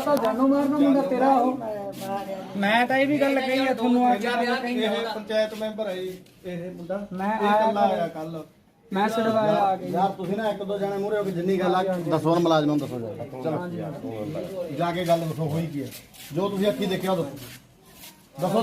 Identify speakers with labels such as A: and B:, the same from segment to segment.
A: ਮਾਤਾ ਜਾਨੋ ਮਾਰਨਾ ਮੁੰਡਾ ਤੇਰਾ ਉਹ। ਮੈਂ ਤਾਂ ਇਹ ਵੀ ਗੱਲ ਕਹੀ ਆ ਤੁਹਾਨੂੰ ਆ।
B: ਇਹ ਪੰਚਾਇਤ ਮੈਂਬਰ ਹੈ ਜੀ ਇਹ ਮੁੰਡਾ।
A: ਮੈਂ
B: ਇਹ
A: ਆਇਆ
B: ਕੱਲਾ ਆਇਆ ਕੱਲ
A: ਮੈਂ ਛਡਵਾਇਆ ਆ ਕੇ
B: ਯਾਰ ਤੁਸੀਂ ਨਾ ਇੱਕ ਦੋ ਜਣੇ ਮੂਰੇ ਹੋ ਕੇ ਜਿੰਨੀ ਗੱਲ ਆ ਦੱਸੋ ਨਾ ਮੁਲਾਜ਼ਮਾਂ ਨੂੰ ਦੱਸੋ ਜਾ ਚਲੋ ਜਾ ਕੇ ਗੱਲ ਦੱਸੋ ਹੋਈ ਕੀ ਹੈ ਜੋ ਤੁਸੀਂ ਅੱਖੀ ਦੇਖਿਆ ਉਹ ਦੱਸੋ। ਦੱਸੋ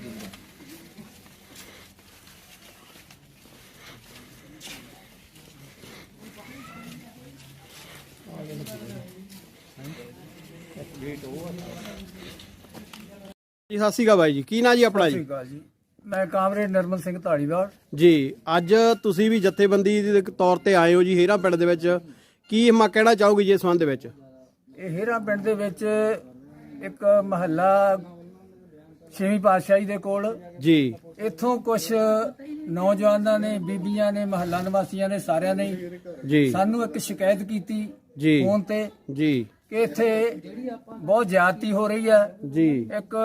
C: ਜੀ ਸਤਿ ਸ਼੍ਰੀ ਅਕਾਲ ਬਾਈ ਜੀ। ਕੀ ਨਾਂ ਜੀ ਆਪਣਾ ਜੀ?
A: ਅਕਾਲ ਜੀ। ਮੈਂ ਕਾਮਰੇਡ ਨਰਮਲ ਸਿੰਘ ਢਾਲੀਵਾਲ
C: ਜੀ ਅੱਜ ਤੁਸੀਂ ਵੀ ਜਥੇਬੰਦੀ ਦੇ ਤੌਰ ਤੇ ਆਏ ਹੋ ਜੀ ਹੀਰਾ ਪਿੰਡ ਦੇ ਵਿੱਚ। ਕੀ ਮੈਂ ਕਹਿਣਾ ਚਾਹੋਗੇ ਜੀ ਇਸ ਸੰਬੰਧ ਦੇ ਵਿੱਚ?
A: ਇਹ ਹੀਰਾ ਪਿੰਡ ਦੇ ਵਿੱਚ ਇੱਕ ਮਹੱਲਾ ਛੇਵੀਂ ਪਾਤਸ਼ਾਹੀ ਦੇ ਕੋਲ।
C: ਜੀ।
A: ਇੱਥੋਂ ਕੁਝ ਨੌਜਵਾਨਾਂ ਨੇ ਬੀਬੀਆਂ ਨੇ ਮਹੱਲਾ ਨਿਵਾਸੀਆਂ ਨੇ ਸਾਰਿਆਂ ਨੇ
C: ਜੀ।
A: ਸਾਨੂੰ ਇੱਕ ਸ਼ਿਕਾਇਤ ਕੀਤੀ
C: ਜੀ।
A: ਫੋਨ ਤੇ।
C: ਜੀ।
A: ਕਿ ਇੱਥੇ ਬਹੁਤ ਜ਼ਿਆਦਤੀ ਹੋ ਰਹੀ ਹੈ।
C: ਜੀ।
A: ਇੱਕ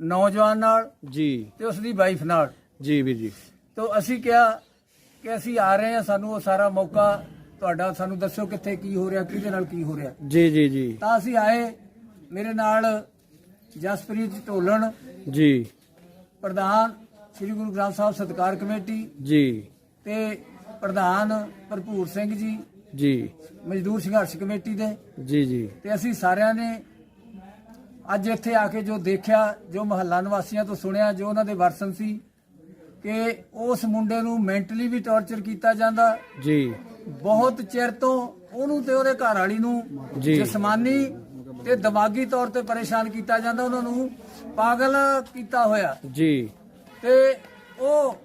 A: ਨੌਜਵਾਨ ਨਾਲ
C: ਜੀ।
A: ਤੇ ਉਸ ਦੀ ਵਾਈਫ ਨਾਲ।
C: ਜੀ ਵੀਰ ਜੀ।
A: ਤੋਂ ਅਸੀਂ ਕਿਹਾ ਕਿ ਅਸੀਂ ਆ ਰਹੇ ਹਾਂ ਸਾਨੂੰ ਉਹ ਸਾਰਾ ਮੌਕਾ ਤੁਹਾਡਾ ਸਾਨੂੰ ਦੱਸੋ ਕਿੱਥੇ ਕੀ ਹੋ ਰਿਹਾ ਕਿਹਦੇ ਨਾਲ ਕੀ ਹੋ ਰਿਹਾ।
C: ਜੀ ਜੀ ਜੀ।
A: ਤਾਂ ਅਸੀਂ ਆਏ ਮੇਰੇ ਨਾਲ ਜਸਪ੍ਰੀਤ ਢੋਲਣ
C: ਜੀ।
A: ਪ੍ਰਧਾਨ ਸ੍ਰੀ ਗੁਰੂ ਗ੍ਰੰਥ ਸਾਹਿਬ ਸਤਕਾਰ ਕਮੇਟੀ
C: ਜੀ।
A: ਤੇ ਪ੍ਰਧਾਨ ਭਰਪੂਰ ਸਿੰਘ ਜੀ
C: ਜੀ।
A: ਮਜ਼ਦੂਰ ਸੰਘਰਸ਼ ਕਮੇਟੀ ਦੇ।
C: ਜੀ ਜੀ।
A: ਤੇ ਅਸੀਂ ਸਾਰਿਆਂ ਨੇ ਅੱਜ ਇੱਥੇ ਆ ਕੇ ਜੋ ਦੇਖਿਆ ਜੋ ਮਹੱਲਾ ਨਿਵਾਸੀਆਂ ਤੋਂ ਸੁਣਿਆ ਜੋ ਉਹਨਾਂ ਦੇ ਵਰਸਨ ਸੀ ਕਿ ਉਸ ਮੁੰਡੇ ਨੂੰ ਮੈਂਟਲੀ ਵੀ ਟੌਰਚਰ ਕੀਤਾ ਜਾਂਦਾ।
C: ਜੀ।
A: ਬਹੁਤ ਚਿਰ ਤੋਂ ਉਹਨੂੰ ਤੇ ਉਹਦੇ ਘਰ ਵਾਲੀ ਨੂੰ
C: ਜੀ।
A: ਜਿਸਮਾਨੀ ਤੇ ਦਿਮਾਗੀ ਤੌਰ ਤੇ ਪਰੇਸ਼ਾਨ ਕੀਤਾ ਜਾਂਦਾ ਉਹਨਾਂ ਨੂੰ ਪਾਗਲ ਕੀਤਾ ਹੋਇਆ।
C: ਜੀ।
A: ਤੇ ਉਹ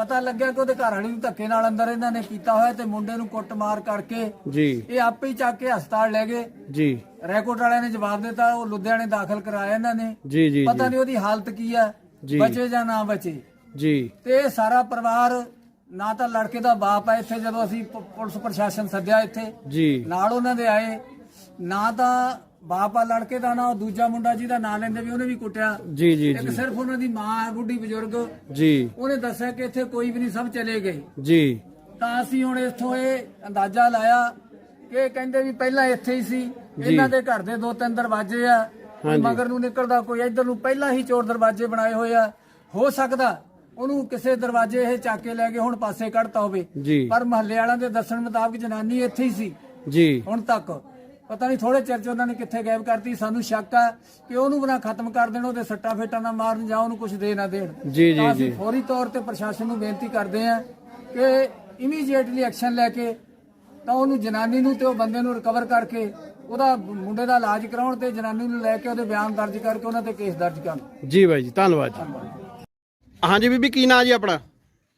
A: ਪਤਾ ਲੱਗਿਆ ਕਿ ਉਹਦੇ ਘਰ ਵਾਲੀ ਨੂੰ ਧੱਕੇ ਨਾਲ ਅੰਦਰ ਇਹਨਾਂ ਨੇ ਕੀਤਾ ਹੋਇਆ ਤੇ ਮੁੰਡੇ ਨੂੰ ਕੁੱਟਮਾਰ ਕਰਕੇ
C: ਜੀ।
A: ਇਹ ਆਪੇ ਹੀ ਚੱਕ ਕੇ ਹਸਪਤਾਲ ਲੈ ਗਏ।
C: ਜੀ।
A: ਰੈਕੋਰਡ ਵਾਲਿਆਂ ਨੇ ਜਵਾਬ ਦਿੱਤਾ ਉਹ ਲੁਧਿਆਣੇ ਦਾਖਲ ਕਰਾਇਆ ਇਹਨਾਂ ਨੇ।
C: ਜੀ ਜੀ
A: ਪਤਾ ਨਹੀਂ ਉਹਦੀ ਹਾਲਤ ਕੀ ਹੈ
C: ਜੀ।
A: ਬਚੇ ਜਾਂ ਨਾ ਬਚੇ।
C: ਜੀ।
A: ਤੇ ਇਹ ਸਾਰਾ ਪਰਿਵਾਰ ਨਾ ਤਾਂ ਲੜਕੇ ਦਾ ਬਾਪ ਹੈ ਇੱਥੇ ਜਦੋਂ ਅਸੀਂ ਪ- ਪੁਲਿਸ ਪ੍ਰਸ਼ਾਸਨ ਸੱਦਿਆ ਇੱਥੇ।
C: ਜੀ।
A: ਨਾਲ ਉਹਨਾਂ ਦੇ ਆਏ। ਨਾ ਤਾਂ ਬਾਪ ਆ ਲੜਕੇ ਦਾ ਨਾ ਉਹ ਦੂਜਾ ਮੁੰਡਾ ਜਿਹਦਾ ਨਾਂ ਲੈਂਦੇ ਵੀ ਉਹਨੇ ਵੀ ਕੁੱਟਿਆ।
C: ਜੀ ਜੀ
A: ਇੱਕ ਸਿਰਫ ਉਹਨਾਂ ਦੀ ਮਾਂ ਹੈ ਬੁੱਢੀ ਬਜ਼ੁਰਗ।
C: ਜੀ।
A: ਉਹਨੇ ਦੱਸਿਆ ਕਿ ਇੱਥੇ ਕੋਈ ਵੀ ਨਹੀਂ ਸਭ ਚਲੇ ਗਏ।
C: ਜੀ।
A: ਤਾਂ ਅਸੀਂ ਹੁਣ ਇੱਥੋਂ ਇਹ ਅੰਦਾਜ਼ਾ ਲਾਇਆ ਕਿ ਇਹ ਕਹਿੰਦੇ ਵੀ ਪਹਿਲਾਂ ਇੱਥੇ ਹੀ ਸੀ। ਇਹਨਾਂ ਦੇ ਘਰ ਦੇ ਦੋ ਤਿੰਨ ਦਰਵਾਜ਼ੇ ਆ। ਕੋਈ
C: ਹਾਂਜੀ।
A: ਮਗਰ ਨੂੰ ਨਿਕਲਦਾ ਕੋਈ ਇੱਧਰ ਨੂੰ ਪਹਿਲਾਂ ਹੀ ਚੋਰ ਦਰਵਾਜ਼ੇ ਬਣਾਏ ਹੋਏ ਆ। ਹੋ ਸਕਦਾ ਉਹਨੂੰ ਕਿਸੇ ਦਰਵਾਜ਼ੇ ਇਹ ਚੱਕ ਕੇ ਲੈ ਕੇ ਹੁਣ ਪਾਸੇ ਕੱਢਤਾ ਹੋਵੇ।
C: ਜੀ।
A: ਪਰ ਮਹੱਲੇ ਵਾਲਿਆਂ ਦੇ ਦੱਸਣ ਮੁਤਾਬਕ ਜਨਾਨੀ ਇੱਥੇ ਹੀ ਸੀ।
C: ਜੀ।
A: ਹੁਣ ਤੱਕ ਪਤਾ ਨਹੀਂ ਥੋੜੇ ਚਿਰ ਚ ਉਹਨਾਂ ਨੇ ਕਿੱਥੇ ਗਾਇਬ ਕਰਤੀ ਸਾਨੂੰ ਸ਼ੱਕ ਆ ਕਿ ਉਹਨੂੰ ਬਣਾ ਖਤਮ ਕਰ ਦੇਣ ਉਹਦੇ ਸੱਟਾ ਫੇਟਾ ਨਾ ਮਾਰਨ ਜਾਂ ਉਹਨੂੰ ਕੁਝ ਦੇ ਨਾ ਦੇਣ।
C: ਜੀ, ਜੀ, ਜੀ।
A: ਫੌਰੀ ਤੌਰ ਤੇ ਪ੍ਰਸ਼ਾਸਨ ਨੂੰ ਬੇਨਤੀ ਕਰਦੇ ਹਾਂ ਕਿ ਇਮੀਡੀਏਟਲੀ ਐਕਸ਼ਨ ਲੈ ਕੇ ਤਾਂ ਉਹਨੂੰ ਜਨਾਨੀ ਨੂੰ ਤੇ ਉਹ ਬੰਦੇ ਨੂੰ ਰਿਕਵਰ ਕਰਕੇ ਉਹਦਾ ਮੁੰਡੇ ਦਾ ਇਲਾਜ ਕਰਾਉਣ ਤੇ ਜਨਾਨੀ ਨੂੰ ਲੈ ਕੇ ਉਹਦੇ ਬਿਆਨ ਦਰਜ ਕਰਕੇ ਉਹਨਾਂ ਤੇ ਕੇਸ ਦਰਜ ਕਰਨ।
C: ਜੀ ਬਾਈ ਜੀ ਧੰਨਵਾਦ ਜੀ। ਹਾਂਜੀ ਬੀਬੀ ਕੀ ਨਾਂ ਜੀ ਆਪਣਾ?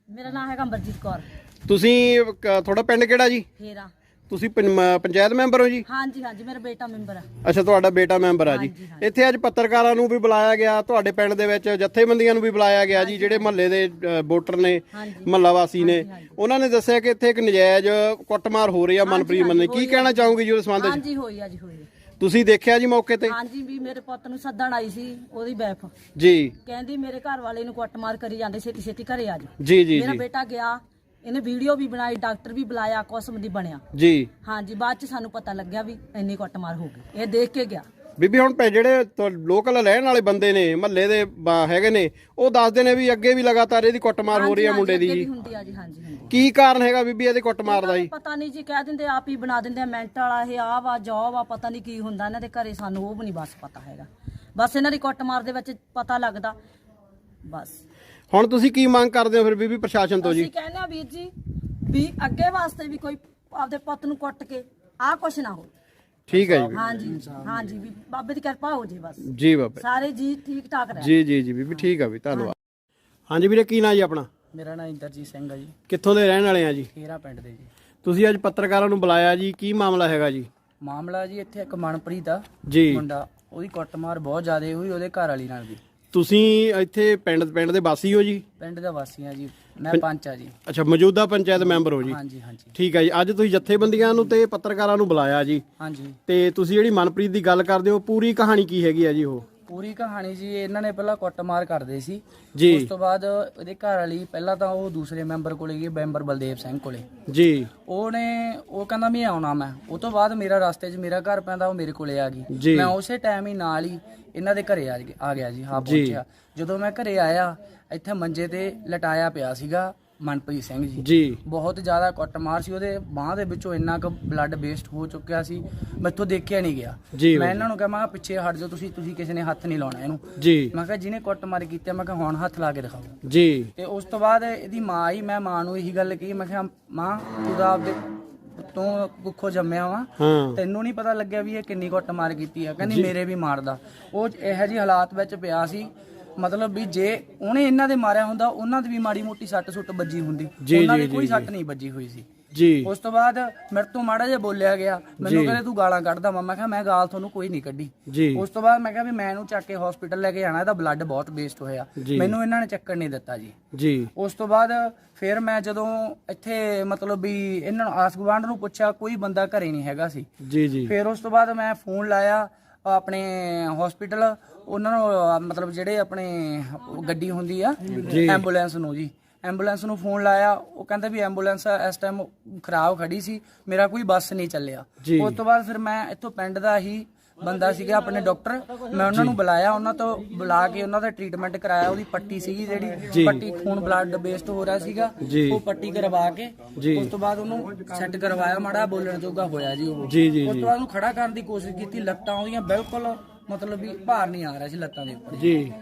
D: ਮੇਰਾ ਨਾਮ ਹੈਗਾ ਅਮਰਜੀਤ ਕੌਰ।
C: ਤੁਸੀਂ ਕ- ਤੁਹਾਡਾ ਪਿੰਡ ਕਿਹੜਾ ਜੀ?
D: ਫੇਰਾ
C: ਤੁਸੀਂ ਪੰਚਾਇਤ ਮੈਂਬਰ ਹੋ ਜੀ?
D: ਹਾਂਜੀ ਹਾਂਜੀ ਮੇਰਾ ਬੇਟਾ ਮੈਂਬਰ ਆ।
C: ਅੱਛਾ ਤੁਹਾਡਾ ਬੇਟਾ ਮੈਂਬਰ ਆ ਜੀ। ਇੱਥੇ ਅੱਜ ਪੱਤਰਕਾਰਾਂ ਨੂੰ ਵੀ ਬੁਲਾਇਆ ਗਿਆ ਤੁਹਾਡੇ ਪਿੰਡ ਦੇ ਵਿੱਚ ਜਥੇਬੰਦੀਆਂ ਨੂੰ ਵੀ ਬੁਲਾਇਆ ਗਿਆ ਜੀ ਜਿਹੜੇ ਮਹੱਲੇ ਦੇ ਅ, ਵੋਟਰ ਨੇ। ਮਹੱਲਾ ਵਾਸੀ ਨੇ। ਉਹਨਾਂ ਨੇ ਦੱਸਿਆ ਕਿ ਇੱਥੇ ਇੱਕ ਨਜਾਇਜ਼ ਕੁੱਟਮਾਰ ਹੋ ਰਹੀ ਆ ਮਨਪ੍ਰੀਤ ਮੰਨੇ ਕੀ ਕਹਿਣਾ ਚਾਹੋਗੇ ਜੀ ਉਸ ਸੰਬੰਧ ਵਿੱਚ?
D: ਹਾਂਜੀ ਹੋਈ ਆ ਜੀ ਹੋਈ ਆ।
C: ਤੁਸੀਂ ਦੇਖਿਆ ਜੀ ਮੌਕੇ ਤੇ?
D: ਹਾਂਜੀ ਵੀ ਮੇਰੇ ਪੁੱਤ ਨੂੰ ਸੱਦਣ ਆਈ ਸੀ ਉਹਦੀ ਵਾਈਫ।
C: ਜੀ।
D: ਕਹਿੰਦੀ ਮੇਰੇ ਘਰ ਵਾਲੇ ਨੂੰ ਕੁੱਟਮਾਰ ਕਰੀ ਜਾਂਦੇ ਛੇਤੀ ਛੇਤੀ ਘਰੇ ਆ ਜਾ
C: ਜੀ ਜੀ
D: ਮੇਰਾ
C: ਜੀ।
D: ਬੇਟਾ ਗਿਆ ਇਹਨੇ ਵੀਡੀਓ ਵੀ ਬਣਾਈ ਡਾਕਟਰ ਵੀ ਬੁਲਾਇਆ ਕੁਸਮ ਦੀ ਬਣਿਆ।
C: ਜੀ।
D: ਹਾਂਜੀ ਬਾਅਦ ਚ ਸਾਨੂੰ ਪਤਾ ਲੱਗਿਆ ਵੀ ਇੰਨੀ ਕੁੱਟਮਾਰ ਹੋ ਗਈ। ਇਹ ਦੇਖ ਕੇ ਗਿਆ।
E: ਬੀਬੀ ਹੁਣ ਪੈ ਜਿਹੜੇ ਲੋਕਲ ਰਹਿਣ ਵਾਲੇ ਬੰਦੇ ਨੇ ਮਹੱਲੇ ਦੇ ਬ- ਹੈਗੇ ਨੇ ਉਹ ਦੱਸਦੇ ਨੇ ਵੀ ਅੱਗੇ ਵੀ ਲਗਾਤਾਰ ਇਹਦੀ ਕੁੱਟਮਾਰ ਹੋ ਰਹੀ ਹੈ ਮੁੰਡੇ ਦੀ।
D: ਅੱਗੇ
E: ਜੀ
D: ਵੀ ਹੁੰਦੀ ਆ ਜੀ ਹਾਂਜੀ ਹੁੰਦੀ
E: ਕੀ ਕਾਰਨ ਹੈਗਾ ਬੀਬੀ ਇਹਦੇ ਕੁੱਟਮਾਰ ਦਾ ਜੀ?
D: ਪਤਾ ਨਹੀਂ ਜੀ ਕਹਿ ਦਿੰਦੇ ਆਪ ਹੀ ਬਣਾ ਦਿੰਦੇ ਆ ਮੈਂਟ ਵਾਲਾ ਇਹ ਆ ਵਾ ਜੌਬ ਆ ਪਤਾ ਨਹੀਂ ਕੀ ਹੁੰਦਾ ਇਹਨਾਂ ਦੇ ਘਰੇ ਸਾਨੂੰ ਉਹ ਵੀ ਨਹੀਂ ਬਸ ਪਤਾ ਹੈਗਾ। ਬਸ ਇਹਨਾਂ ਦੀ ਕੁੱਟਮਾਰ ਦੇ ਵਿੱਚ ਪਤਾ ਲੱਗਦਾ। ਬਸ।
E: ਹੁਣ ਤੁਸੀਂ ਕੀ ਮੰਗ ਕਰਦੇ ਹੋ ਫਿਰ ਬੀਬੀ ਪ੍ਰਸ਼ਾਸਨ ਤੋਂ ਜੀ?
D: ਅਸੀਂ ਕਹਿੰਦੇ ਆ ਵੀਰ ਜੀ ਵੀ ਅੱਗੇ ਵਾਸਤੇ ਵੀ ਕੋਈ ਆਪਦੇ ਪੁੱਤ ਨੂੰ ਕੁੱਟ ਕੇ ਆਹ ਕੁਛ ਨਾ ਹੋ
E: ਠੀਕ ਹੈ ਜੀ।
D: ਹਾਂਜੀ ਹਾਂਜੀ ਵੀ ਬਾਬੇ ਦੀ ਕਿਰਪਾ ਹੋ ਜੇ ਬਸ।
E: ਜੀ ਬਾਬੇ।
D: ਸਾਰੇ ਜੀ ਠੀਕ ਠਾਕ ਰਹਿਣ।
E: ਜੀ ਜੀ ਜੀ ਬੀਬੀ ਠੀਕ ਆ ਵੀ ਧੰਨਵਾਦ। ਹਾਂਜੀ ਵੀਰੇ ਕੀ ਨਾਂ ਜੀ ਆਪਣਾ?
F: ਮੇਰਾ ਨਾਮ ਇੰਦਰਜੀਤ ਸਿੰਘ ਆ ਜੀ।
E: ਕਿੱਥੋਂ ਦੇ ਰਹਿਣ ਵਾਲੇ ਆ ਜੀ?
F: ਖੇਰਾ ਪਿੰਡ ਦੇ ਜੀ।
E: ਤੁਸੀਂ ਅੱਜ ਪੱਤਰਕਾਰਾਂ ਨੂੰ ਬੁਲਾਇਆ ਜੀ ਕੀ ਮਾਮਲਾ ਹੈਗਾ ਜੀ?
F: ਮਾਮਲਾ ਜੀ ਇੱਥੇ ਇੱਕ ਮਨਪ੍ਰੀਤ ਆ
E: ਜੀ।
F: ਮੁੰਡਾ। ਉਹਦੀ ਕੁੱਟਮਾਰ ਬਹੁਤ ਜ਼ਿਆਦਾ ਹੋਈ ਉਹਦੇ ਘਰ ਵਾਲੀ ਨਾਲ ਵੀ।
E: ਤੁਸੀਂ ਇੱਥੇ ਪਿੰਡ ਪਿੰਡ ਦੇ ਵਾਸੀ ਹੋ ਜੀ?
F: ਪਿੰਡ ਦਾ ਵਾਸੀ ਆ ਜੀ। ਮੈਂ ਪੰਚ ਆ ਜੀ।
E: ਅੱਛਾ ਮੌਜੂਦਾ ਪੰਚਾਇਤ ਮੈਂਬਰ ਹੋ ਜੀ।
F: ਹਾਂਜੀ ਹਾਂਜੀ।
E: ਠੀਕ ਹੈ ਜੀ। ਅੱਜ ਤੁਸੀਂ ਜਥੇਬੰਦੀਆਂ ਨੂੰ ਤੇ ਪੱਤਰਕਾਰਾਂ ਨੂੰ ਬੁਲਾਇਆ ਜੀ।
F: ਹਾਂਜੀ।
E: ਤੇ ਤੁਸੀਂ ਜਿਹੜੀ ਮਨਪ੍ਰੀਤ ਦੀ ਗੱਲ ਕਰਦੇ ਹੋ ਪੂਰੀ ਕਹਾਣੀ ਕੀ ਹੈਗੀ ਆ ਜੀ ਉਹ?
F: ਪੂਰੀ ਕਹਾਣੀ ਜੀ ਇਹਨਾਂ ਨੇ ਪਹਿਲਾਂ ਕੁੱਟਮਾਰ ਕਰਦੇ ਸੀ।
E: ਜੀ।
F: ਉਸ ਤੋਂ ਬਾਅਦ ਉਹਦੇ ਘਰ ਵਾਲੀ ਪਹਿਲਾਂ ਤਾਂ ਉਹ ਦੂਸਰੇ ਮੈਂਬਰ ਕੋਲੇ ਗਈ ਮੈਂਬਰ ਬਲਦੇਵ ਸਿੰਘ ਕੋਲੇ।
E: ਜੀ।
F: ਉਹਨੇ ਉਹ ਕਹਿੰਦਾ ਮੈਂ ਆਉਣਾ ਮੈਂ। ਉਹ ਤੋਂ ਬਾਅਦ ਮੇਰਾ ਰਸਤੇ 'ਚ ਮੇਰਾ ਘਰ ਪੈਂਦਾ ਉਹ ਮੇਰੇ ਕੋਲੇ ਆ ਗਈ। ਮੈਂ ਉਸੇ ਟਾਈਮ ਹੀ ਨਾਲ ਹੀ ਇਹਨਾਂ ਦੇ ਘਰੇ ਆ ਗਿਆ- ਜੀ ਹਾਂ। ਪਹੁੰਚਿਆ। ਜਦੋਂ ਮੈਂ ਘਰੇ ਆਇਆ ਇੱਥੇ ਮੰਜੇ ਤੇ ਲਟਾਇਆ ਪਿਆ ਸੀਗਾ ਮਨਪ੍ਰੀਤ ਸਿੰਘ ਜੀ।
E: ਜੀ।
F: ਬਹੁਤ ਜ਼ਿਆਦਾ ਕੁੱਟਮਾਰ ਸੀ ਉਹਦੇ ਬਾਹ ਦੇ ਵਿੱਚੋਂ ਇੰਨਾ ਕੁ ਬਲੱਡ ਵੇਸਟ ਹੋ ਚੁੱਕਿਆ ਸੀ ਮੈਥੋਂ ਦੇਖਿਆ ਨਹੀਂ ਗਿਆ।
E: ਜੀ
F: ਮੈਂ ਇਹਨਾਂ ਨੂੰ ਕਿਹਾ ਮੈਂ ਕਿਹਾ ਪਿੱਛੇ ਹਟ ਜਾਓ ਤੁਸੀਂ ਤੁਸੀਂ ਕਿਸੇ ਨੇ ਹੱਥ ਨਹੀਂ ਲਾਉਣਾ ਇਹਨੂੰ।
E: ਜੀ।
F: ਮੈਂ ਕਿਹਾ ਜਿਹਨੇ ਕੁੱਟਮਾਰ ਕੀਤੀ ਆ, ਮੈਂ ਕਿਹਾ ਹੁਣ ਹੱਥ ਲਾ ਕੇ ਦਿਖਾਓ।
E: ਜੀ।
F: ਤੇ ਉਸ ਤੋਂ ਬਾਅਦ ਇਹਦੀ ਮਾਂ ਆਈ ਮੈਂ ਮਾਂ ਨੂੰ ਇਹੀ ਗੱਲ ਕਹੀ ਮੈਂ ਕਿਹਾ ਮਾਂ ਤੂੰ ਤਾਂ ਆਪਦੇ ਤੂੰ ਕੁੱਖੋਂ ਜੰਮਿਆ ਵਾ।
E: ਹਾਂ।
F: ਤੈਨੂੰ ਨਹੀਂ ਪਤਾ ਲੱਗਿਆ ਵੀ ਇਹ ਕਿੰਨੀ ਕੁੱਟ ਮਾਰ ਕੀਤੀ ਆ ਕਹਿੰਦੀ ਮੇਰੇ ਵੀ ਮਾਰਦਾ। ਉਹ ਇਹੋ ਜਿਹੀ ਹਾਲਾਤ ਵਿੱਚ ਪਿਆ ਸੀ ਮਤਲਬ ਵੀ ਜੇ ਉਹਨੇ ਇਹਨਾਂ ਦੇ ਮਾਰਿਆ ਹੁੰਦਾ ਉਹਨਾਂ ਦੀ ਵੀ ਮਾੜੀ ਮੋਟੀ ਸੱਟ ਸੁੱਟ ਵੱਜੀ ਹੁੰਦੀ। ਉਹਨਾਂ ਦੀ ਕੋਈ ਸੱਟ ਨਹੀਂ ਵੱਜੀ ਹੋਈ ਸੀ।
E: ਜੀ।
F: ਉਸ ਤੋਂ ਬਾਅਦ ਮੇਰੇ ਤੋਂ ਮਾੜਾ ਜਿਹਾ ਬੋਲਿਆ ਗਿਆ ਮੈਨੂੰ ਕਹਿੰਦੇ ਤੂੰ ਗਾਲਾਂ ਕੱਢਦਾ ਮੈਂ। ਕਿਹਾ ਮੈਂ ਗਾਲ ਤੁਹਾਨੂੰ ਕੋਈ ਨਹੀਂ ਕੱਢੀ। ਉਸ ਤੋਂ ਬਾਅਦ ਮੈਂ ਕਿਹਾ ਵੀ ਮੈਂ ਇਹਨੂੰ ਚੱਕ ਕੇ ਹਸਪੀਟਲ ਲੈ ਕੇ ਜਾਣਾ ਇਹਦਾ ਬਲੱਡ ਬਹੁਤ ਵੇਸਟ ਹੋਇਆ। ਮੈਨੂੰ ਇਹਨਾਂ ਨੇ ਚੱਕਰ ਨਹੀਂ ਦਿੱਤਾ ਜੀ।
E: ਜੀ।
F: ਉਸ ਤੋਂ ਬਾਅਦ ਫਿਰ ਮੈਂ ਜਦੋਂ ਇੱਥੇ ਮਤਲਬ ਵੀ ਇਹਨਾਂ ਨੂੰ ਆਸ ਗੁਆਂਢ ਨੂੰ ਪੁੱਛਿਆ ਕੋਈ ਬੰਦਾ ਘਰੇ ਨਹੀਂ ਹੈਗਾ ਸੀ।
E: ਜੀ ਜੀ।
F: ਫਿਰ ਉਸ ਤੋਂ ਬਾਅਦ ਮੈਂ ਫੋਨ ਲਾਇਆ ਆਪਣੇ ਹਸਪੀਟਲ ਉਹਨਾਂ ਨੂੰ ਅਹ, ਮਤਲਬ ਜਿਹੜੇ ਆਪਣੇ ਗੱਡੀ ਹੁੰਦੀ ਆ ਐਂਬੂਲੈਂਸ ਨੂੰ ਜੀ ਐਂਬੂਲੈਂਸ ਨੂੰ ਫੋਨ ਲਾਇਆ ਉਹ ਕਹਿੰਦਾ ਵੀ ਐਂਬੂਲੈਂਸ ਇਸ ਟਾਈਮ ਖਰਾਬ ਖੜੀ ਸੀ ਮੇਰਾ ਕੋਈ ਬੱਸ ਨਹੀਂ ਚੱਲਿਆ
E: ਜੀ।
F: ਉਸ ਤੋਂ ਬਾਅਦ ਫਿਰ ਮੈਂ ਇੱਥੋਂ ਪਿੰਡ ਦਾ ਹੀ ਬੰਦਾ ਸੀਗਾ ਆਪਣੇ ਡਾਕਟਰ ਮੈਂ ਉਹਨਾਂ ਨੂੰ ਬੁਲਾਇਆ ਉਹਨਾਂ ਤੋਂ ਬੁਲਾ ਕੇ ਉਹਨਾਂ ਦਾ ਟ੍ਰੀਟਮੈਂਟ ਕਰਾਇਆ ਉਹਦੀ ਪੱਟੀ ਸੀਗੀ ਜਿਹੜੀ ਪੱਟੀ ਖੂਨ ਬਲੱਡ ਵੇਸਟ ਹੋ ਰਿਹਾ ਸੀਗਾ
E: ਜੀ।
F: ਉਹ ਪੱਟੀ ਕਰਵਾ ਕੇ
E: ਜੀ।
F: ਉਸ ਤੋਂ ਬਾਅਦ ਉਹਨੂੰ ਸੈੱਟ ਕਰਵਾਇਆ ਮਾੜਾ ਬੋਲਣ ਜੋਗਾ ਹੋਇਆ ਜੀ ਉਹ
E: ਜੀ ਜੀ
F: ਉਸ ਤੋਂ ਬਾਅਦ ਉਹਨੂੰ ਖੜਾ ਕਰਨ ਦੀ ਕੋਸ਼ਿਸ਼ ਕੀਤੀ ਲੱਤਾਂ ਉਹਦੀਆਂ ਬਿਲਕੁਲ ਮਤਲਬ ਵੀ ਭਾਰ ਨਹੀਂ ਆ ਰਿਹਾ ਸੀ ਲੱਤਾਂ ਦੇ ਉੱਪਰ।
E: ਜੀ।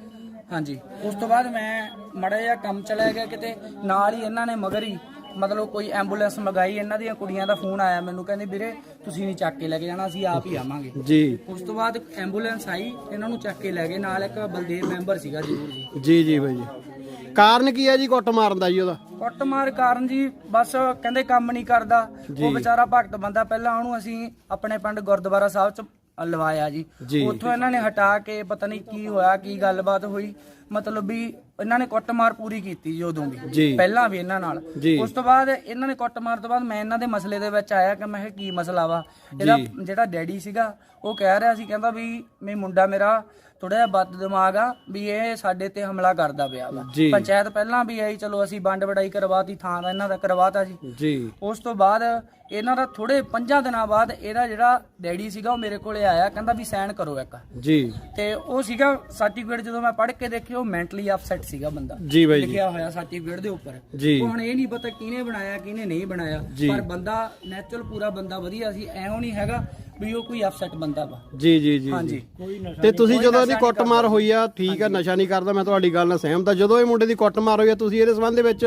F: ਹਾਂਜੀ। ਉਸ ਤੋਂ ਬਾਅਦ ਮੈਂ ਮੜਾ ਜਿਹਾ ਕੰਮ ਚਲਾ ਗਿਆ ਕਿਤੇ ਨਾਲ ਹੀ ਇਹਨਾਂ ਨੇ ਮਗਰ ਹੀ ਮਤਲਬ ਕੋਈ ਐਂਬੂਲੈਂਸ ਮੰਗਾਈ ਇਹਨਾਂ ਦੀਆਂ ਕੁੜੀਆਂ ਦਾ ਫੋਨ ਆਇਆ ਮੈਨੂੰ ਕਹਿੰਦੇ ਵੀਰੇ ਤੁਸੀਂ ਨਹੀਂ ਚੱਕ ਕੇ ਲੈ ਕੇ ਜਾਣਾ ਅਸੀਂ ਆਪ ਹੀ ਆਵਾਂਗੇ।
E: ਜੀ।
F: ਉਸ ਤੋਂ ਬਾਅਦ ਐਂਬੂਲੈਂਸ ਆਈ ਇਹਨਾਂ ਨੂੰ ਚੱਕ ਕੇ ਲੈ ਗਏ ਨਾਲ ਇੱਕ ਬਲਦੇਵ ਮੈਂਬਰ ਸੀਗਾ ਜ਼ਰੂਰ ਜੀ।
E: ਜੀ ਜੀ ਬਾਈ ਜੀ। ਕਾਰਨ ਕੀ ਹੈ ਜੀ ਕੁੱਟ ਮਾਰਨ ਦਾ ਜੀ ਉਹਦਾ?
F: ਕੁੱਟਮਾਰ ਕਾਰਨ ਜੀ ਬਸ ਕਹਿੰਦੇ ਕੰਮ ਨਹੀਂ ਕਰਦਾ। ਉਹ ਵਿਚਾਰਾ ਭਗਤ ਬੰਦਾ ਪਹਿਲਾਂ ਉਹਨੂੰ ਅਸੀਂ ਆਪਣੇ ਪਿੰਡ ਗੁਰਦੁਆਰਾ ਸਾਹਿਬ ਚ ਲਵਾਇਆ ਜੀ
E: ਜੀ।
F: ਉੱਥੋਂ ਇਹਨਾਂ ਨੇ ਹਟਾ ਕੇ ਪਤਾ ਨਹੀਂ ਕੀ ਹੋਇਆ ਕੀ ਗੱਲਬਾਤ ਹੋਈ ਮਤਲਬ ਵੀ ਇਹਨਾਂ ਨੇ ਕੁੱਟਮਾਰ ਪੂਰੀ ਕੀਤੀ ਜੀ ਉਦੋਂ
E: ਜੀ।
F: ਵੀ ਪਹਿਲਾਂ ਵੀ ਇਹਨਾਂ ਨਾਲ
E: ਜੀ।
F: ਉਸ ਤੋਂ ਬਾਅਦ ਇਹਨਾਂ ਨੇ ਕੁੱਟਮਾਰ ਤੋਂ ਬਾਅਦ ਮੈਂ ਇਹਨਾਂ ਦੇ ਮਸਲੇ ਦੇ ਵਿੱਚ ਆਇਆ ਕਿ ਮੈਂ ਕਿਹਾ ਕੀ ਮਸਲਾ ਵਾ ਇਹਦਾ ਜਿਹੜਾ ਡੈਡੀ ਸੀਗਾ ਉਹ ਕਹਿ ਰਿਹਾ ਸੀ ਕਹਿੰਦਾ ਵੀ ਮੇ ਮੁੰਡਾ ਮੇਰਾ ਥੋੜਾ ਜਿਹਾ ਬਦ ਦਿਮਾਗ ਆ ਵੀ ਇਹ ਸਾਡੇ ਤੇ ਹਮਲਾ ਕਰਦਾ ਪਿਆ ਵਾ।
E: ਜੀ।
F: ਪੰਚਾਇਤ ਪਹਿਲਾਂ ਵੀ ਆਈ ਚਲੋ ਅਸੀਂ ਵੰਡ ਵਡਾਈ ਕਰਵਾਤੀ ਥਾਂ ਦਾ ਇਹਨਾਂ ਦਾ ਕਰਵਾਤਾ ਜੀ।
E: ਜੀ।
F: ਉਸ ਤੋਂ ਬਾਅਦ ਇਹਨਾਂ ਦਾ ਥੋੜੇ ਪੰਜਾਂ ਦਿਨਾਂ ਬਾਅਦ ਇਹਦਾ ਜਿਹੜਾ ਡੈਡੀ ਸੀਗਾ ਉਹ ਮੇਰੇ ਕੋਲੇ ਆਇਆ ਕਹਿੰਦਾ ਵੀ ਸਾਈਨ ਕਰੋ ਇੱਕ।
E: ਜੀ।
F: ਤੇ ਉਹ ਸੀਗਾ ਸਰਟੀਫਿਕੇਟ ਜਦੋਂ ਮੈਂ ਪੜ੍ਹ ਕੇ ਦੇਖਿਆ ਉਹ ਮੈਂਟਲੀ ਅਪਸੈਟ ਸੀਗਾ ਬੰਦਾ।
E: ਜੀ ਬਾਈ ਜੀ।
F: ਲਿਖਿਆ ਹੋਇਆ ਸਰਟੀਫਿਕੇਟ ਦੇ ਉੱਪਰ।
E: ਜੀ।
F: ਉਹ ਹੁਣ ਇਹ ਨਹੀਂ ਪਤਾ ਕਿਹਨੇ ਬਣਾਇਆ ਕਿਹਨੇ ਨਹੀਂ ਬਣਾਇਆ।
E: ਜੀ।
F: ਪਰ ਬੰਦਾ ਨੈਚੁਰਲ ਪੂਰਾ ਬੰਦਾ ਵਧੀਆ ਸੀ ਐਉਂ ਨਹੀਂ ਹੈਗਾ ਵੀ ਉਹ ਕੋਈ ਅਪਸੈਟ ਬੰਦਾ ਵਾ।
E: ਜੀ ਜੀ ਜੀ
F: ਹਾਂਜੀ।
E: ਤੇ ਤੁਸੀਂ ਜਦੋਂ ਇਹਦੀ ਕੁੱਟਮਾਰ ਹੋਈ ਆ ਠੀਕ ਆ ਨਸ਼ਾ ਨਹੀਂ ਕਰਦਾ ਮੈਂ ਤੁਹਾਡੀ ਗੱਲ ਨਾਲ ਸਹਿਮਤ ਆ। ਜਦੋਂ ਇਹ ਮੁੰਡੇ ਦੀ ਕੁੱਟਮਾਰ ਹੋਈ ਆ ਤੁਸੀਂ ਇਹਦੇ ਸੰਬੰਧ ਦੇ ਵਿੱਚ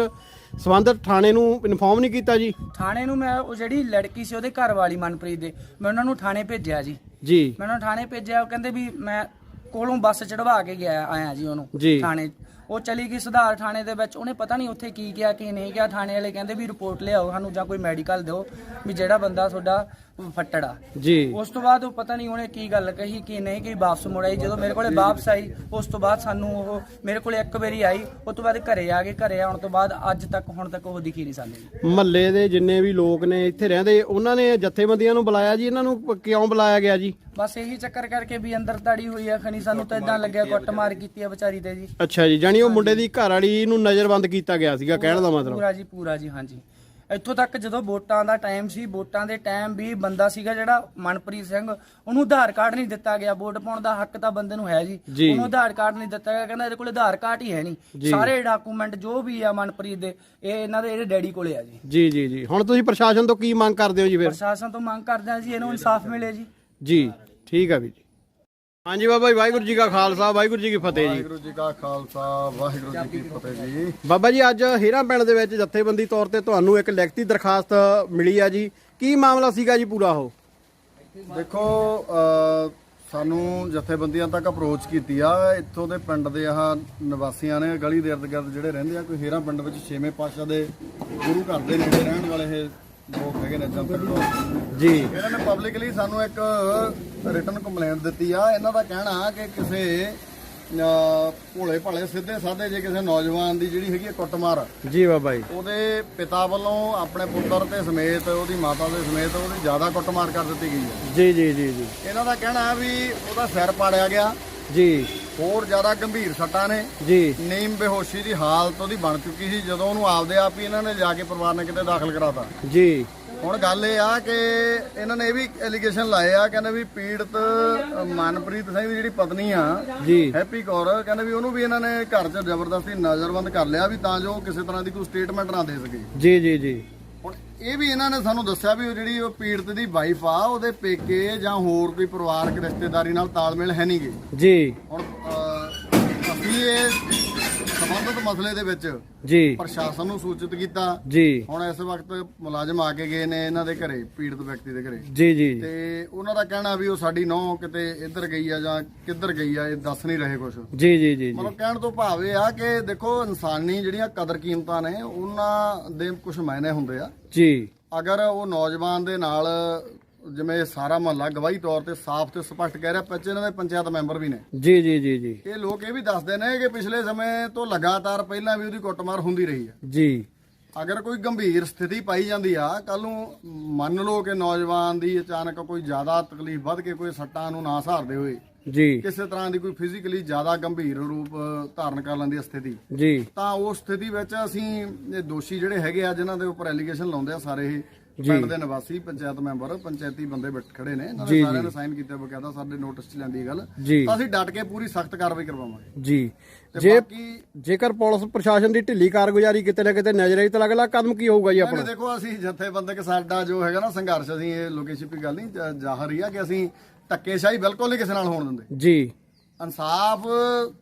E: ਸੰਬੰਧਿਤ ਥਾਣੇ ਨੂੰ ਇਨਫੋਰਮ ਨਹੀਂ ਕੀਤਾ ਜੀ?
F: ਥਾਣੇ ਨੂੰ ਮੈਂ ਉਹ ਜਿਹੜੀ ਲੜਕੀ ਸੀ ਉਹਦੇ ਘਰ ਵਾਲੀ ਮਨਪ੍ਰੀਤ ਦੇ ਮੈਂ ਉਹਨਾਂ ਨੂੰ ਥਾਣੇ ਭੇਜਿਆ ਜੀ।
E: ਜੀ।
F: ਮੈਂ ਉਹਨਾਂ ਨੂੰ ਥਾਣੇ ਭੇਜਿਆ ਉਹ ਕਹਿੰਦੇ ਵੀ ਮੈਂ ਕੋਲੋਂ ਬੱਸ ਚੜਵਾ ਕੇ ਗਿਆ ਆਇਆ ਜੀ ਉਹਨੂੰ। ਥਾਣੇ ਉਹ ਚਲੀ ਗਈ ਸੁਧਾਰ ਥਾਣੇ ਦੇ ਵਿੱਚ। ਉਹਨੇ ਪਤਾ ਨਹੀਂ ਉੱਥੇ ਕੀ ਕਿਹਾ ਕੀ ਨਹੀਂ ਕਿਹਾ। ਥਾਣੇ ਵਾਲੇ ਕਹਿੰਦੇ ਵੀ ਰਿਪੋਰਟ ਲਿਆਓ ਸਾਨੂੰ ਜਾਂ ਕੋਈ ਮੈਡੀਕਲ ਦਿਓ ਵੀ ਜਿਹੜਾ ਬੰਦਾ ਤੁਹਾਡਾ ਫੱਟੜਾ
E: ਜੀ।
F: ਉਸ ਤੋਂ ਬਾਅਦ ਉਹ ਪਤਾ ਨਹੀਂ ਉਹਨੇ ਕੀ ਗੱਲ ਕਹੀ ਕੀ ਨਹੀਂ ਕਿ ਵਾਪਸ ਮੁੜ ਆਈ। ਜਦੋਂ ਮੇਰੇ ਕੋਲੇ ਵਾਪਸ ਆਈ ਉਸ ਤੋਂ ਬਾਅਦ ਸਾਨੂੰ ਉਹ ਮੇਰੇ ਕੋਲੇ ਇੱਕ ਵਾਰੀ ਆਈ ਉਸ ਤੋਂ ਬਾਅਦ ਘਰੇ ਆ ਗਏ। ਘਰੇ ਆਉਣ ਤੋਂ ਬਾਅਦ ਅੱਜ ਤੱਕ ਹੁਣ ਤੱਕ ਉਹ ਦਿਖੀ ਨਹੀਂ ਸਾਨੂੰ।
E: ਮਹੱਲੇ ਦੇ ਜਿੰਨੇ ਵੀ ਲੋਕ ਨੇ ਇੱਥੇ ਰਹਿੰਦੇ ਉਹਨਾਂ ਨੇ ਜਥੇਬੰਦੀਆਂ ਨੂੰ ਬੁਲਾਇਆ ਜੀ? ਇਹਨਾਂ ਨੂੰ ਕਿਉਂ ਬੁਲਾਇਆ ਗਿਆ ਜੀ?
F: ਬਸ ਇਹੀ ਚੱਕਰ ਕਰਕੇ ਵੀ ਅੰਦਰ ਤਾੜੀ ਹੋਈ ਆ ਖਣੀ ਸਾਨੂੰ ਤਾਂ ਇਦਾਂ ਲੱਗਿਆ ਕੁੱਟਮਾਰ ਕੀਤੀ ਆ ਵਿਚਾਰੀ ਤੇ ਜੀ।
E: ਅੱਛਾ ਜੀ ਜਾਨੀ ਉਹ ਮੁੰਡੇ ਦੀ ਘਰ ਵਾਲੀ ਨੂੰ ਨਜ਼ਰਬੰਦ ਕੀਤਾ ਗਿਆ ਸੀਗਾ ਕਹਿਣ ਦਾ ਮਤਲਬ?
F: ਪੂਰਾ ਜੀ ਪੂਰਾ ਜੀ ਹਾਂਜੀ। ਇੱਥੋਂ ਤੱਕ ਜਦੋਂ ਵੋਟਾਂ ਦਾ ਟਾਈਮ ਸੀ ਵੋਟਾਂ ਦੇ ਟਾਈਮ ਵੀ ਬੰਦਾ ਸੀਗਾ ਜਿਹੜਾ ਮਨਪ੍ਰੀਤ ਸਿੰਘ ਉਹਨੂੰ ਆਧਾਰ ਕਾਰਡ ਨਹੀਂ ਦਿੱਤਾ ਗਿਆ। ਵੋਟ ਪਾਉਣ ਦਾ ਹੱਕ ਤਾਂ ਬੰਦੇ ਨੂੰ ਹੈ ਜੀ।
E: ਜੀ।
F: ਉਹਨੂੰ ਆਧਾਰ ਕਾਰਡ ਨਹੀਂ ਦਿੱਤਾ ਗਿਆ ਕਹਿੰਦਾ ਇਹਦੇ ਕੋਲ ਆਧਾਰ ਕਾਰਡ ਹੀ ਹੈ ਨਹੀਂ। ਸਾਰੇ ਡਾਕੂਮੈਂਟ ਜੋ ਵੀ ਆ ਮਨਪ੍ਰੀਤ ਦੇ ਇਹ ਇਹਨਾਂ ਦੇ ਇਹਦੇ ਡੈਡੀ ਕੋਲੇ ਆ ਜੀ।
E: ਜੀ ਜੀ ਜੀ। ਹੁਣ ਤੁਸੀਂ ਪ੍ਰਸ਼ਾਸਨ ਤੋਂ ਕੀ ਮੰਗ ਕਰਦੇ ਹੋ ਜੀ ਫਿਰ?
F: ਪ੍ਰਸ਼ਾਸਨ ਤੋਂ ਮੰਗ ਕਰਦੇ ਆ ਜੀ ਇਹਨੂੰ ਇਨਸਾਫ ਮਿਲੇ ਜੀ।
E: ਜੀ ਠੀਕ ਆ ਵੀ ਜੀ। ਹਾਂਜੀ ਬਾਬਾ ਜੀ ਵਾਹਿਗੁਰੂ ਜੀ ਕਾ ਖਾਲਸਾ ਵਾਹਿਗੁਰੂ ਜੀ ਕੀ ਫਤਿਹ ਜੀ।
B: ਵਾਹਿਗੁਰੂ ਜੀ ਕਾ ਖਾਲਸਾ ਵਾਹਿਗੁਰੂ ਜੀ ਕੀ ਫਤਿਹ ਜੀ।
E: ਬਾਬਾ ਜੀ ਅੱਜ ਹੀਰਾ ਪਿੰਡ ਦੇ ਵਿੱਚ ਜਥੇਬੰਦੀ ਤੌਰ ਤੇ ਤੁਹਾਨੂੰ ਇੱਕ ਲਿਖਤੀ ਦਰਖਾਸਤ ਮਿਲੀ ਆ ਜੀ। ਕੀ ਮਾਮਲਾ ਸੀਗਾ ਜੀ ਪੂਰਾ ਉਹ?
B: ਦੇਖੋ ਅ, ਸਾਨੂੰ ਜਥੇਬੰਦੀਆਂ ਤੱਕ ਅਪਰੋਚ ਕੀਤੀ ਆ। ਇੱਥੋਂ ਦੇ ਪਿੰਡ ਦੇ ਆਹ ਨਿਵਾਸੀਆਂ ਨੇ ਗਲੀ ਦੇ ਇਰਦ ਗਿਰਦ ਜਿਹੜੇ ਰਹਿੰਦੇ ਆ ਕੋਈ ਹੀਰਾ ਪਿੰਡ ਵਿੱਚ ਛੇਵੇਂ ਪਾਤਸ਼ਾਹ ਦੇ ਗੁਰੂ ਘਰ ਦੇ ਨੇੜੇ ਰਹਿਣ ਵਾਲੇ ਇਹ ਲੋਕ ਹੈਗੇ ਨੇ ਜੰਪਰ ਤੋਂ।
E: ਜੀ।
B: ਇਹਨਾਂ ਨੇ ਪਬਲਿਕਲੀ ਸਾਨੂੰ ਇੱਕ ਰਿਟਨ ਕੰਪਲੇਂਟ ਦਿੱਤੀ ਆ। ਇਹਨਾਂ ਦਾ ਕਹਿਣਾ ਕਿ ਕਿਸੇ ਭੋਲੇ ਭਾਲੇ ਸਿੱਧੇ ਸਾਦੇ ਜੇ ਕਿਸੇ ਨੌਜਵਾਨ ਦੀ ਜਿਹੜੀ ਹੈਗੀ ਕੁੱਟਮਾਰ
E: ਜੀ ਬਾਬਾ ਜੀ।
B: ਉਹਦੇ ਪਿਤਾ ਵੱਲੋਂ ਆਪਣੇ ਪੁੱਤਰ ਤੇ ਸਮੇਤ ਉਹਦੀ ਮਾਤਾ ਦੇ ਸਮੇਤ ਉਹਦੀ ਜ਼ਿਆਦਾ ਕੁੱਟਮਾਰ ਕਰ ਦਿੱਤੀ ਗਈ ਹੈ।
E: ਜੀ ਜੀ ਜੀ ਜੀ।
B: ਇਹਨਾਂ ਦਾ ਕਹਿਣਾ ਵੀ ਉਹਦਾ ਸਿਰ ਪਾੜਿਆ ਗਿਆ।
E: ਜੀ।
B: ਹੋਰ ਜ਼ਿਆਦਾ ਗੰਭੀਰ ਸੱਟਾਂ ਨੇ।
E: ਜੀ।
B: ਨੀਮ ਬੇਹੋਸ਼ੀ ਦੀ ਹਾਲਤ ਉਹਦੀ ਬਣ ਚੁੱਕੀ ਸੀ ਜਦੋਂ ਉਹਨੂੰ ਆਪਦੇ ਆਪ ਹੀ ਇਹਨਾਂ ਨੇ ਜਾ ਕੇ ਪਰਿਵਾਰ ਨੇ ਕਿਤੇ ਦਾਖਲ ਕਰਾਤਾ।
E: ਜੀ।
B: ਹੁਣ ਗੱਲ ਇਹ ਆ ਕਿ ਇਹਨਾਂ ਨੇ ਇਹ ਵੀ ਐਲੀਗੇਸ਼ਨ ਲਾਏ ਆ ਕਹਿੰਦੇ ਵੀ ਪੀੜਤ ਮਨਪ੍ਰੀਤ ਸਿੰਘ ਦੀ ਜਿਹੜੀ ਪਤਨੀ ਆ
E: ਜੀ।
B: ਹੈਪੀ ਕੌਰ ਕਹਿੰਦੇ ਵੀ ਉਹਨੂੰ ਵੀ ਇਹਨਾਂ ਨੇ ਘਰ 'ਚ ਜ਼ਬਰਦਸਤੀ ਨਜ਼ਰਬੰਦ ਕਰ ਲਿਆ ਵੀ ਤਾਂ ਜੋ ਕਿਸੇ ਤਰ੍ਹਾਂ ਦੀ ਕੋਈ ਸਟੇਟਮੈਂਟ ਨਾ ਦੇ ਸਕੇ।
E: ਜੀ ਜੀ ਜੀ।
B: ਇਹ ਵੀ ਇਹਨਾਂ ਨੇ ਸਾਨੂੰ ਦੱਸਿਆ ਵੀ ਉਹ ਜਿਹੜੀ ਉਹ ਪੀੜਤ ਦੀ ਵਾਈਫ ਆ ਉਹਦੇ ਪੇਕੇ ਜਾਂ ਹੋਰ ਕੋਈ ਪਰਿਵਾਰਕ ਰਿਸ਼ਤੇਦਾਰੀ ਨਾਲ ਤਾਲਮੇਲ ਹੈ ਨਹੀਂਗੇ
E: ਜੀ।
B: ਹੁਣ ਅਹ, ਅਸੀਂ ਇਹ ਸੰਬੰਧਿਤ ਮਸਲੇ ਦੇ ਵਿੱਚ
E: ਜੀ।
B: ਪ੍ਰਸ਼ਾਸਨ ਨੂੰ ਸੂਚਿਤ ਕੀਤਾ।
E: ਜੀ।
B: ਹੁਣ ਇਸ ਵਕਤ ਮੁਲਾਜ਼ਮ ਆ ਕੇ ਗਏ ਨੇ ਇਹਨਾਂ ਦੇ ਘਰੇ ਪੀੜਤ ਵਿਅਕਤੀ ਦੇ ਘਰੇ।
E: ਜੀ ਜੀ।
B: ਤੇ ਉਹਨਾਂ ਦਾ ਕਹਿਣਾ ਵੀ ਉਹ ਸਾਡੀ ਨੌ ਕਿਤੇ ਇੱਧਰ ਗਈ ਆ ਜਾਂ ਕਿੱਧਰ ਗਈ ਆ ਇਹ ਦੱਸ ਨਹੀਂ ਰਹੇ ਕੁਝ
E: ਜੀ ਜੀ ਜੀ
B: ਮਤਲਬ ਕਹਿਣ ਤੋਂ ਭਾਵ ਇਹ ਆ ਕਿ ਦੇਖੋ ਇਨਸਾਨੀ ਜਿਹੜੀਆਂ ਕਦਰ ਕੀਮਤਾਂ ਨੇ ਉਹਨਾਂ ਦੇ ਕੁਝ ਮਾਇਨੇ ਹੁੰਦੇ ਆ।
E: ਜੀ।
B: ਅਗਰ ਉਹ ਨੌਜਵਾਨ ਦੇ ਨਾਲ ਜਿਵੇਂ ਇਹ ਸਾਰਾ ਮਹੱਲਾ ਗਵਾਹੀ ਤੌਰ ਤੇ ਸਾਫ਼ ਤੇ ਸਪਸ਼ਟ ਕਹਿ ਰਿਹਾ ਬੱਚੇ ਇਹਨਾਂ ਦੇ ਪੰਚਾਇਤ ਮੈਂਬਰ ਵੀ ਨੇ।
E: ਜੀ ਜੀ ਜੀ ਜੀ।
B: ਇਹ ਲੋਕ ਇਹ ਵੀ ਦੱਸਦੇ ਨੇ ਕਿ ਪਿਛਲੇ ਸਮੇਂ ਤੋਂ ਲਗਾਤਾਰ ਪਹਿਲਾਂ ਵੀ ਉਹਦੀ ਕੁੱਟਮਾਰ ਹੁੰਦੀ ਰਹੀ ਹੈ।
E: ਜੀ।
B: ਅਗਰ ਕੋਈ ਗੰਭੀਰ ਸਥਿਤੀ ਪਾਈ ਜਾਂਦੀ ਆ ਕੱਲ ਨੂੰ ਮੰਨ ਲਓ ਕਿ ਨੌਜਵਾਨ ਦੀ ਅਚਾਨਕ ਕੋਈ ਜ਼ਿਆਦਾ ਤਕਲੀਫ ਵੱਧ ਕੇ ਕੋਈ ਸੱਟਾਂ ਨੂੰ ਨਾ ਸਹਾਰਦੇ ਹੋਏ
E: ਜੀ।
B: ਕਿਸੇ ਤਰ੍ਹਾਂ ਦੀ ਕੋਈ ਫਿਜ਼ੀਕਲੀ ਜ਼ਿਆਦਾ ਗੰਭੀਰ ਰੂਪ ਧਾਰਨ ਕਰ ਲੈਂਦੀ ਹੈ ਸਥਿਤੀ
E: ਜੀ।
B: ਤਾਂ ਉਸ ਸਥਿਤੀ ਵਿੱਚ ਅਸੀਂ ਇਹ ਦੋਸ਼ੀ ਜਿਹੜੇ ਹੈਗੇ ਆ ਜਿਨ੍ਹਾਂ ਦੇ ਉੱਪਰ ਐਲੀਗੇਸ਼ਨ ਲਾਉਂਦੇ ਆ ਸਾਰੇ ਇਹ ਪਿੰਡ ਦੇ ਨਿਵਾਸੀ ਪੰਚਾਇਤ ਮੈਂਬਰ ਪੰਚਾਇਤੀ ਬੰਦੇ ਬੈਠ ਖੜੇ ਨੇ। ਇਹਨਾਂ ਨੇ ਸਾਰਿਆਂ ਨੇ ਸਾਈਨ ਕੀਤੇ ਬਕਾਇਦਾ ਸਾਡੇ ਨੋਟਿਸ 'ਚ ਲੈਂਦੀ ਗੱਲ। ਤਾਂ ਅਸੀਂ ਡਟ ਕੇ ਪੂਰੀ ਸਖਤ ਕਾਰਵਾਈ ਕਰਵਾਵਾਂਗੇ।
E: ਜੀ। ਜੇ ਜੇਕਰ ਪੁਲਿਸ ਪ੍ਰਸ਼ਾਸਨ ਦੀ ਢਿੱਲੀ ਕਾਰਗੁਜ਼ਾਰੀ ਕਿਤੇ ਨਾ ਕਿਤੇ ਨਜ਼ਰ ਆਈ ਤਾਂ ਅਗਲਾ ਕਦਮ ਕੀ ਹੋਊਗਾ ਜੀ ਆਪਣਾ?
B: ਦੇਖੋ ਅਸੀਂ ਜਥੇਬੰਦਕ ਸਾਡਾ ਜੋ ਹੈਗਾ ਨਾ ਸੰਘਰਸ਼ ਅਸੀਂ ਇਹ ਲੋਕੇਸ਼ਿਪੀ ਗੱਲ ਨਹੀਂ ਜ਼ਾਹਰ ਹੀ ਆ ਕਿ ਅਸੀਂ ਧੱਕੇਸ਼ਾਹੀ ਬਿਲਕੁਲ ਨਹੀਂ ਕਿਸੇ ਨਾਲ ਹੋਣ ਦਿੰਦੇ।
E: ਜੀ।
B: ਇਨਸਾਫ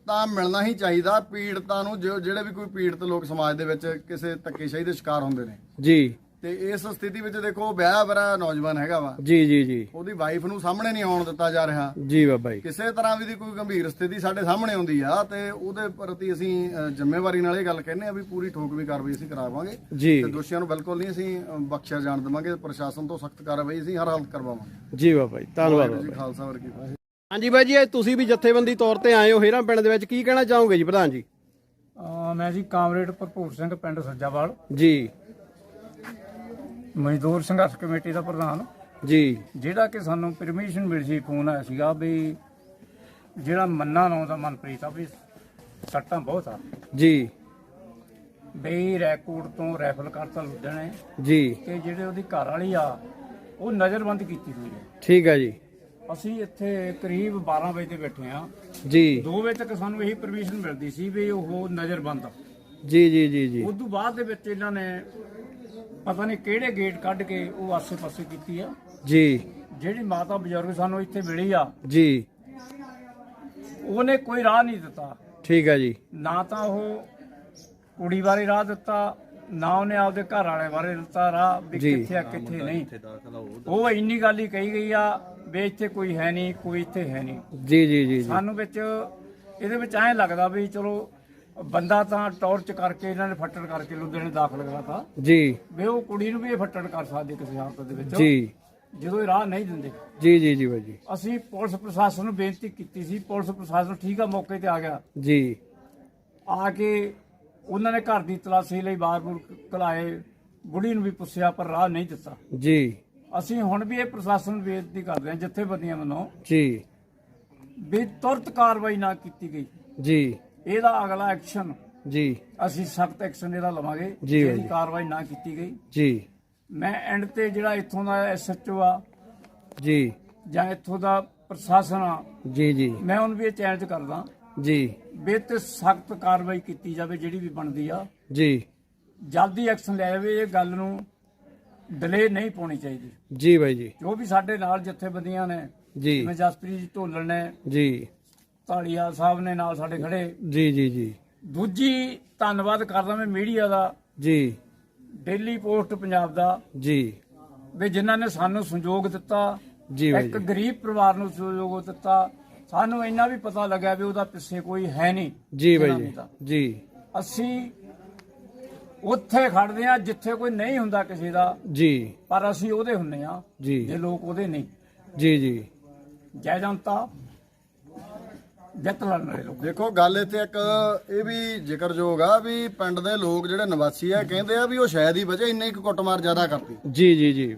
B: ਤਾਂ ਮਿਲਣਾ ਹੀ ਚਾਹੀਦਾ ਪੀੜਤਾਂ ਨੂੰ ਜਿਹੜੇ ਵੀ ਕੋਈ ਪੀੜਤ ਲੋਕ ਸਮਾਜ ਦੇ ਵਿੱਚ ਕਿਸੇ ਧੱਕੇਸ਼ਾਹੀ ਦੇ ਸ਼ਿਕਾਰ ਹੁੰਦੇ ਨੇ।
E: ਜੀ।
B: ਤੇ ਇਸ ਸਥਿਤੀ ਵਿੱਚ ਦੇਖੋ ਵਿਆਹ ਵਰਾ ਨੌਜਵਾਨ ਹੈਗਾ ਵਾ।
E: ਜੀ ਜੀ ਜੀ।
B: ਉਹਦੀ ਵਾਈਫ ਨੂੰ ਸਾਹਮਣੇ ਨਹੀਂ ਆਉਣ ਦਿੱਤਾ ਜਾ ਰਿਹਾ।
E: ਜੀ ਬਾਬਾ ਜੀ।
B: ਕਿਸੇ ਤਰ੍ਹਾਂ ਵੀ ਦੀ ਕੋਈ ਗੰਭੀਰ ਸਥਿਤੀ ਸਾਡੇ ਸਾਹਮਣੇ ਆਉਂਦੀ ਆ ਤੇ ਉਹਦੇ ਪ੍ਰਤੀ ਅਸੀਂ ਜ਼ਿੰਮੇਵਾਰੀ ਨਾਲ ਇਹ ਗੱਲ ਕਹਿੰਦੇ ਆ ਵੀ ਪੂਰੀ ਠੋਕਵੀਂ ਕਾਰਵਾਈ ਅਸੀਂ ਕਰਾਵਾਂਗੇ।
E: ਜੀ।
B: ਤੇ ਦੋਸ਼ੀਆਂ ਨੂੰ ਬਿਲਕੁਲ ਨਹੀਂ ਅਸੀਂ ਬਖਸ਼ਿਆ ਜਾਣ ਦੇਵਾਂਗੇ। ਪ੍ਰਸ਼ਾਸਨ ਤੋਂ ਸਖਤ ਕਾਰਵਾਈ ਅਸੀਂ ਹਰ ਹਾਲਤ ਕਰਵਾਵਾਂਗੇ।
E: ਜੀ ਬਾਬਾ ਜੀ। ਧੰਨਵਾਦ
B: ਜੀ ਖਾਲਸਾ ਵਰਗੀ
E: ਹਾਂਜੀ ਬਾਈ ਜੀ ਤੁਸੀਂ ਵੀ ਜਥੇਬੰਦੀ ਤੌਰ ਤੇ ਆਏ ਹੋ ਹੀਰਾ ਪਿੰਡ ਦੇ ਵਿੱਚ। ਕੀ ਕਹਿਣਾ ਚਾਹੋਗੇ ਜੀ ਪ੍ਰਧਾਨ ਜੀ?
G: ਮੈਂ ਜੀ ਕਾਮਰੇਡ ਭਰਪੂਰ ਸਿੰਘ ਪਿੰਡ ਸੱਜਾਵਾਲ।
E: ਜੀ।
G: ਮਜ਼ਦੂਰ ਸੰਘਰਸ਼ ਕਮੇਟੀ ਦਾ ਪ੍ਰਧਾਨ।
E: ਜੀ।
G: ਜਿਹੜਾ ਕਿ ਸਾਨੂੰ ਪਰਮਿਸ਼ਨ ਮਿਲ ਸੀ ਫੋਨ ਆਇਆ ਸੀਗਾ ਵੀ ਜਿਹੜਾ ਮੰਨਾ ਨਾਂ ਦਾ ਮਨਪ੍ਰੀਤ ਆ ਵੀ ਸੱਟਾਂ ਬਹੁਤ ਆ।
E: ਜੀ।
G: ਬਈ ਰੈਕੋਰਡ ਤੋਂ ਰੈਫਲ ਕਰਤਾ ਲੁੱਟਣੇ
E: ਜੀ।
G: ਤੇ ਜਿਹੜੇ ਉਹਦੀ ਘਰ ਵਾਲੀ ਆ ਉਹ ਨਜ਼ਰਬੰਦ ਕੀਤੀ ਹੋਈ ਹੈ।
E: ਠੀਕ ਹੈ ਜੀ।
G: ਅਸੀਂ ਇੱਥੇ ਕਰੀਬ 12 ਵਜੇ ਤੇ ਬੈਠੇ ਆ
E: ਜੀ।
G: 2 ਵਜੇ ਤੱਕ ਸਾਨੂੰ ਇਹੀ ਪਰਮਿਸ਼ਨ ਮਿਲਦੀ ਸੀ ਵੀ ਉਹ ਨਜ਼ਰਬੰਦ ਆ।
E: ਜੀ ਜੀ ਜੀ ਜੀ।
G: ਉਸ ਤੋਂ ਬਾਅਦ ਦੇ ਵਿੱਚ ਇਹਨਾਂ ਨੇ ਪਤਾ ਨਹੀਂ ਕਿਹੜੇ ਗੇਟ ਕੱਢ ਕੇ ਉਹ ਆਸੇ-ਪਾਸੇ ਕੀਤੀ ਆ।
E: ਜੀ।
G: ਜਿਹੜੀ ਮਾਤਾ ਬਜ਼ੁਰਗ ਸਾਨੂੰ ਇੱਥੇ ਮਿਲੀ ਆ
E: ਜੀ।
G: ਉਹਨੇ ਕੋਈ ਰਾਹ ਨਹੀਂ ਦਿੱਤਾ।
E: ਠੀਕ ਹੈ ਜੀ।
G: ਨਾ ਤਾਂ ਉਹ ਕੁੜੀ ਬਾਰੇ ਰਾਹ ਦਿੱਤਾ ਨਾ ਉਹਨੇ ਆਪਦੇ ਘਰ ਵਾਲੇ ਬਾਰੇ ਦਿੱਤਾ ਰਾਹ ਵੀ
E: ਜੀ।
G: ਕਿੱਥੇ ਆ ਕਿੱਥੇ ਨਹੀਂ। ਉਹ ਇੰਨੀ ਗੱਲ ਹੀ ਕਹੀ ਗਈ ਆ ਵੀ ਇੱਥੇ ਕੋਈ ਹੈ ਨਹੀਂ ਕੋਈ ਇੱਥੇ ਹੈ ਨਹੀਂ।
E: ਜੀ ਜੀ ਜੀ ਜੀ।
G: ਸਾਨੂੰ ਵਿੱਚ ਇਹਦੇ ਵਿੱਚ ਐਂ ਲੱਗਦਾ ਵੀ ਚਲੋ ਬੰਦਾ ਤਾਂ ਟੌਰਚ ਕਰਕੇ ਇਹਨਾਂ ਨੇ ਫੱਟੜ ਕਰਕੇ ਲੁਧਿਆਣੇ ਦਾਖਲ ਕਰਾਤਾ।
E: ਜੀ।
G: ਵੀ ਉਹ ਕੁੜੀ ਨੂੰ ਵੀ ਇਹ ਫੱਟੜ ਕਰ ਸਕਦੇ ਕਿਸੇ ਹਾਲਤ ਦੇ ਵਿੱਚ।
E: ਜੀ।
G: ਜਦੋਂ ਇਹ ਰਾਹ ਨਹੀਂ ਦਿੰਦੇ।
E: ਜੀ ਜੀ ਜੀ ਬਾਈ ਜੀ।
G: ਅਸੀਂ ਪੁਲਿਸ ਪ੍ਰਸ਼ਾਸਨ ਨੂੰ ਬੇਨਤੀ ਕੀਤੀ ਸੀ ਪੁਲਿਸ ਪ੍ਰਸ਼ਾਸਨ ਠੀਕ ਆ ਮੌਕੇ ਤੇ ਆ ਗਿਆ।
E: ਜੀ।
G: ਆ ਕੇ ਉਹਨਾਂ ਨੇ ਘਰ ਦੀ ਤਲਾਸ਼ੀ ਲਈ ਬਾਹਰ-ਬੂਰ ਕਲਾਏ। ਬੁੜੀ ਨੂੰ ਵੀ ਪੁੱਛਿਆ ਪਰ ਰਾਹ ਨਹੀਂ ਦਿੱਤਾ।
E: ਜੀ।
G: ਅਸੀਂ ਹੁਣ ਵੀ ਇਹ ਪ੍ਰਸ਼ਾਸਨ ਨੂੰ ਬੇਨਤੀ ਕਰਦੇ ਹਾਂ ਜਥੇਬੰਦੀਆਂ ਵੱਲੋਂ
E: ਜੀ।
G: ਵੀ ਤੁਰਤ ਕਾਰਵਾਈ ਨਾ ਕੀਤੀ ਗਈ।
E: ਜੀ।
G: ਇਹਦਾ ਅਗਲਾ ਐਕਸ਼ਨ
E: ਜੀ।
G: ਅਸੀਂ ਸਖਤ ਐਕਸ਼ਨ ਇਹਦਾ ਲਵਾਂਗੇ।
E: ਜੀ ਬਾਈ।
G: ਕਾਰਵਾਈ ਨਾ ਕੀਤੀ ਗਈ।
E: ਜੀ।
G: ਮੈਂ ਐਂਡ ਤੇ ਜਿਹੜਾ ਇੱਥੋਂ ਦਾ ਐਸਐਚਓ ਆ
E: ਜੀ।
G: ਜਾਂ ਇੱਥੋਂ ਦਾ ਪ੍ਰਸ਼ਾਸਨ ਆ
E: ਜੀ ਜੀ।
G: ਮੈਂ ਉਹਨੂੰ ਵੀ ਇਹ ਚੈਲੰਜ ਕਰਦਾ।
E: ਜੀ।
G: ਵੀ ਤੇ ਸਖਤ ਕਾਰਵਾਈ ਕੀਤੀ ਜਾਵੇ ਜਿਹੜੀ ਵੀ ਬਣਦੀ ਆ।
E: ਜੀ।
G: ਜਲਦੀ ਐਕਸ਼ਨ ਲਿਆ ਜਾਵੇ ਇਹ ਗੱਲ ਨੂੰ ਡਿਲੇ ਨਹੀਂ ਪਾਉਣੀ ਚਾਹੀਦੀ।
E: ਜੀ ਬਾਈ ਜੀ।
G: ਜੋ ਵੀ ਸਾਡੇ ਨਾਲ ਜਥੇਬੰਦੀਆਂ ਨੇ
E: ਜੀ।
G: ਜਿਵੇਂ ਜਸਪ੍ਰੀਤ ਜੀ ਢੋਲਣ ਨੇ
E: ਜੀ।
G: ਧਾਲੀਵਾਲ ਸਾਹਿਬ ਨੇ ਨਾਲ ਸਾਡੇ ਖੜੇ।
E: ਜੀ ਜੀ ਜੀ।
G: ਦੂਜੀ ਧੰਨਵਾਦ ਕਰਦਾ ਮੈਂ ਮੀਡੀਆ ਦਾ।
E: ਜੀ।
G: ਡੇਲੀ ਪੋਸਟ ਪੰਜਾਬ ਦਾ।
E: ਜੀ।
G: ਵੀ ਜਿਨ੍ਹਾਂ ਨੇ ਸਾਨੂੰ ਸੰਯੋਗ ਦਿੱਤਾ।
E: ਜੀ
G: ਇੱਕ ਗਰੀਬ ਪਰਿਵਾਰ ਨੂੰ ਸੰਯੋਗ ਦਿੱਤਾ। ਸਾਨੂੰ ਇੰਨਾ ਵੀ ਪਤਾ ਲੱਗਾ ਵੀ ਉਹਦਾ ਪਿੱਛੇ ਕੋਈ ਹੈ ਨਹੀਂ।
E: ਜੀ ਬਾਈ। ਜੀ
G: ਅਸੀਂ ਉੱਥੇ ਖੜਦੇ ਆ ਜਿੱਥੇ ਕੋਈ ਨਹੀਂ ਹੁੰਦਾ ਕਿਸੇ ਦਾ।
E: ਜੀ।
G: ਪਰ ਅਸੀਂ ਉਹਦੇ ਹੁੰਨੇ ਆ
E: ਜੀ।
G: ਜੇ ਲੋਕ ਉਹਦੇ ਨਹੀਂ।
E: ਜੀ ਜੀ।
G: ਜੈ ਜਨਤਾ। ਜਿੱਤ ਲੜਨ ਵਾਲੇ ਲੋਕ।
B: ਦੇਖੋ ਗੱਲ ਇੱਥੇ ਇੱਕ ਇਹ ਵੀ ਜ਼ਿਕਰਯੋਗ ਆ ਵੀ ਪਿੰਡ ਦੇ ਲੋਕ ਜਿਹੜੇ ਨਿਵਾਸੀ ਆ ਕਹਿੰਦੇ ਆ ਵੀ ਉਹ ਸ਼ਾਇਦ ਹੀ ਵਜ੍ਹਾ ਇੰਨੀ ਕੁ ਕੁੱਟਮਾਰ ਜ਼ਿਆਦਾ ਕਰਤੀ।
E: ਜੀ ਜੀ ਜੀ।